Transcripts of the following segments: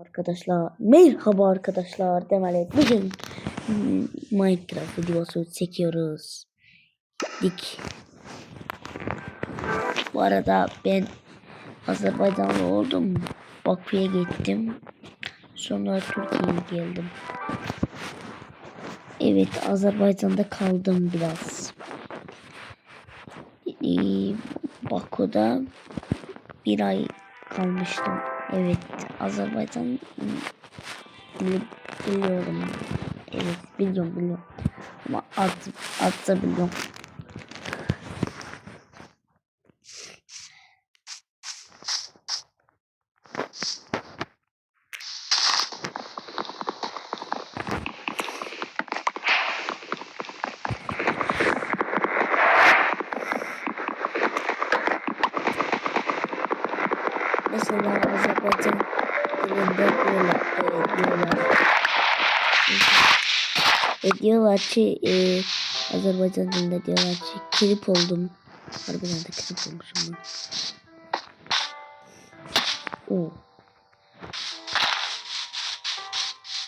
Arkadaşlar. Merhaba arkadaşlar. Demeli bugün Minecraft videosu çekiyoruz. Dik bu arada ben Azerbaycanlı oldum. Bakü'ye gittim. Sonra Türkiye'ye geldim. Evet Azerbaycan'da kaldım biraz. Ee, Bakü'de bir ay kalmıştım Evet, Azerbaycan bili- biliyorum. Evet, biliyorum, biliyorum. Ama ad da biliyorum. Mesela Azerbaycan dilinde böyle e, diyorlar. E, diyorlar ki e, Azerbaycan dilinde diyorlar ki klip oldum. Harbiden de klip olmuşum ben. O.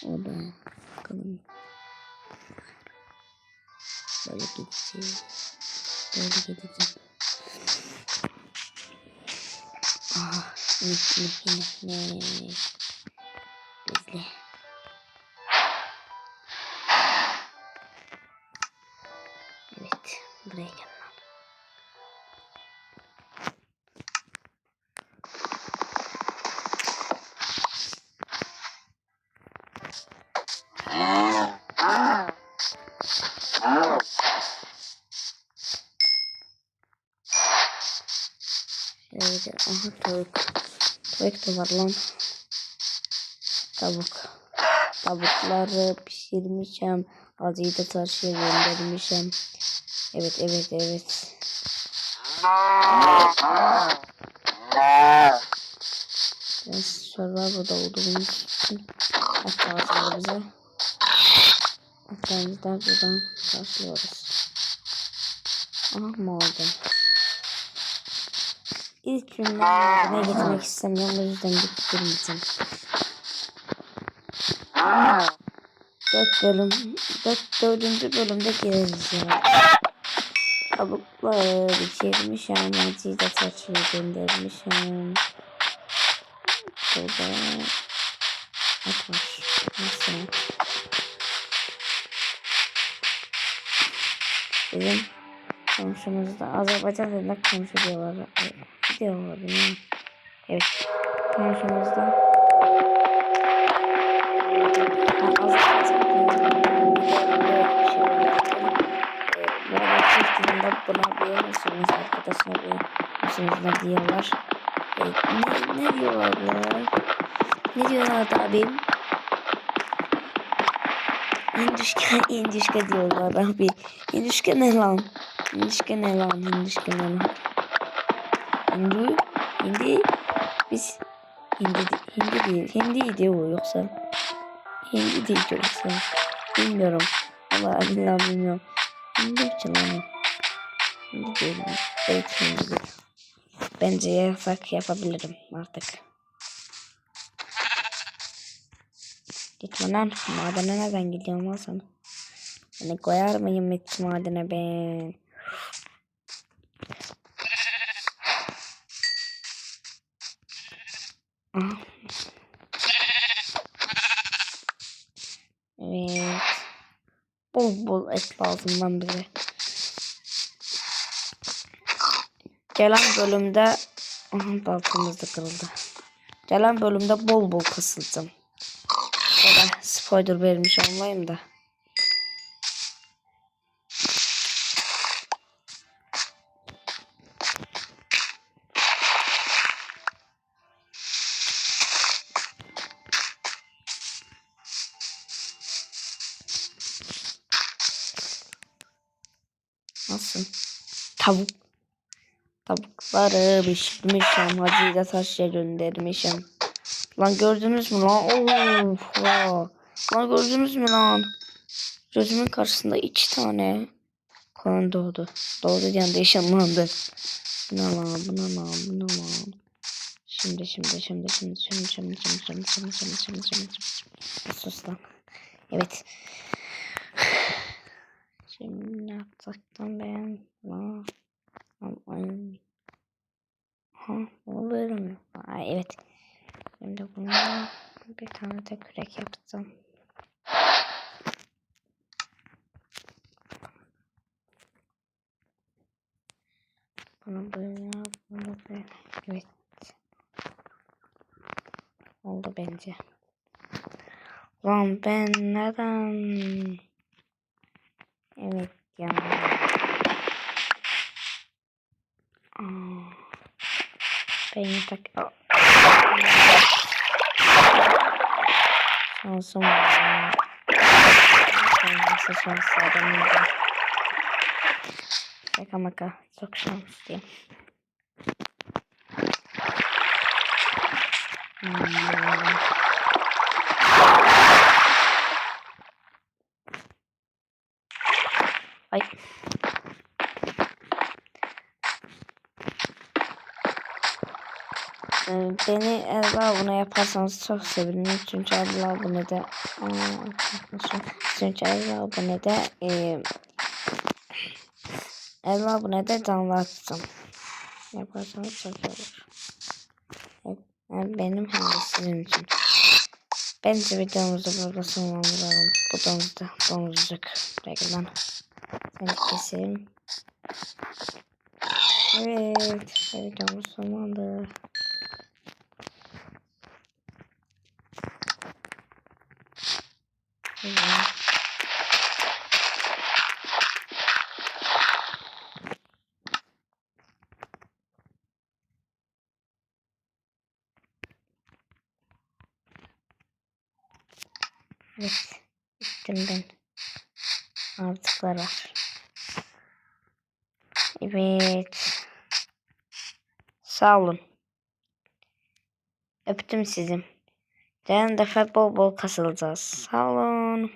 O da. Bakalım. Böyle gideceğim. Böyle gideceğim. Ah, inek, inek, inek, inek. Bekle. Evet, buraya gel lan. Şöyle, aha tavuk. Tavuk da var lan. Tavuk. Tavukları pişirmişim. Azıyı da çarşıya göndermişim. Evet, evet, evet. Ben Survivor'da olduğumuz için hatta aslında bize hatamızdan buradan başlıyoruz. Aha maden. İlk günden gitmek istemiyorum. O yüzden gidip durmayacağım. Dört bölüm, dört, dördüncü bölümde gireriz ya. Kabukları pişirmişim. Acıyı da çarşıya göndermişim. Burada at var. Nasıl? Bizim komşumuzda Azerbaycan dilinde komşu diyorlar. Evet. Şey arada Türk dilinde buna diyemezsiniz. Arkadaşına diyemezsiniz ne diyorlar. Ee, ne, ne diyorlar? Ne diyorlar abim? Hinduşka, Hinduşka diyorlar abi. Hinduşka ne lan? Hinduşka ne lan? Hinduşka ne lan? Hindu, Hindi, biz Hindi, Hindi değil, Hindi diyor yoksa Hindi değil yoksa bilmiyorum. Allah billahi bilmiyorum. Hindi lan o. Hindi değil mi? Belki Hindi değil. Bence yasak yapabilirim artık. Gitme lan. Madene nereden gidiyorum lan sana? Beni koyar mıyım hiç madene ben? Evet. Bol bol et lazım lan bize. Gelen bölümde Aha da kırıldı. Gelen bölümde bol bol kasılacağım. Ya spoiler vermiş olmayayım da. Nasıl? Tavuk. Tavukları pişirmişim. Hacı'yı da taşya göndermişim. Lan gördünüz mü lan? Of. Lan gördünüz mü lan? Gözümün karşısında iki tane kan doğdu. Doğdu diyen de ışınlandı. Bu ne lan? Bu ne lan? Bu ne lan? Şimdi şimdi şimdi şimdi şimdi şimdi şimdi şimdi şimdi şimdi şimdi şimdi şimdi Sus lan. Evet. Şimdi Aa, aman. Ha, olur mu? Aa, evet. Şimdi bunu bir tane de kürek yapacağım. Bunu böyle, bunu böyle. Evet. Oldu bence. Lan ben neden? Evet ya. Aa, ben yatak... Aa. Şansım var. Nasıl şanslı adamım. Şaka maka. Çok şanslıyım. Hmm. Ay. Ee, Beni Elba abone yaparsanız çok sevinirim. Çünkü Elba abone de. Çünkü Elba abone de e, abone de açacağım. Yaparsanız çok olur. Evet, hem benim hem de sizin için. Bence videomuzu burada sonlandıralım. Bu domuzda domuzcuk. Reklam. Seni keseyim. Evet. Videomuz sonlandı. Evet. Evet. Bittim ben. Artıklar var. Evet. Sağ olun. Öptüm sizi. Diğer defa bol bol kasılacağız. Sağ olun.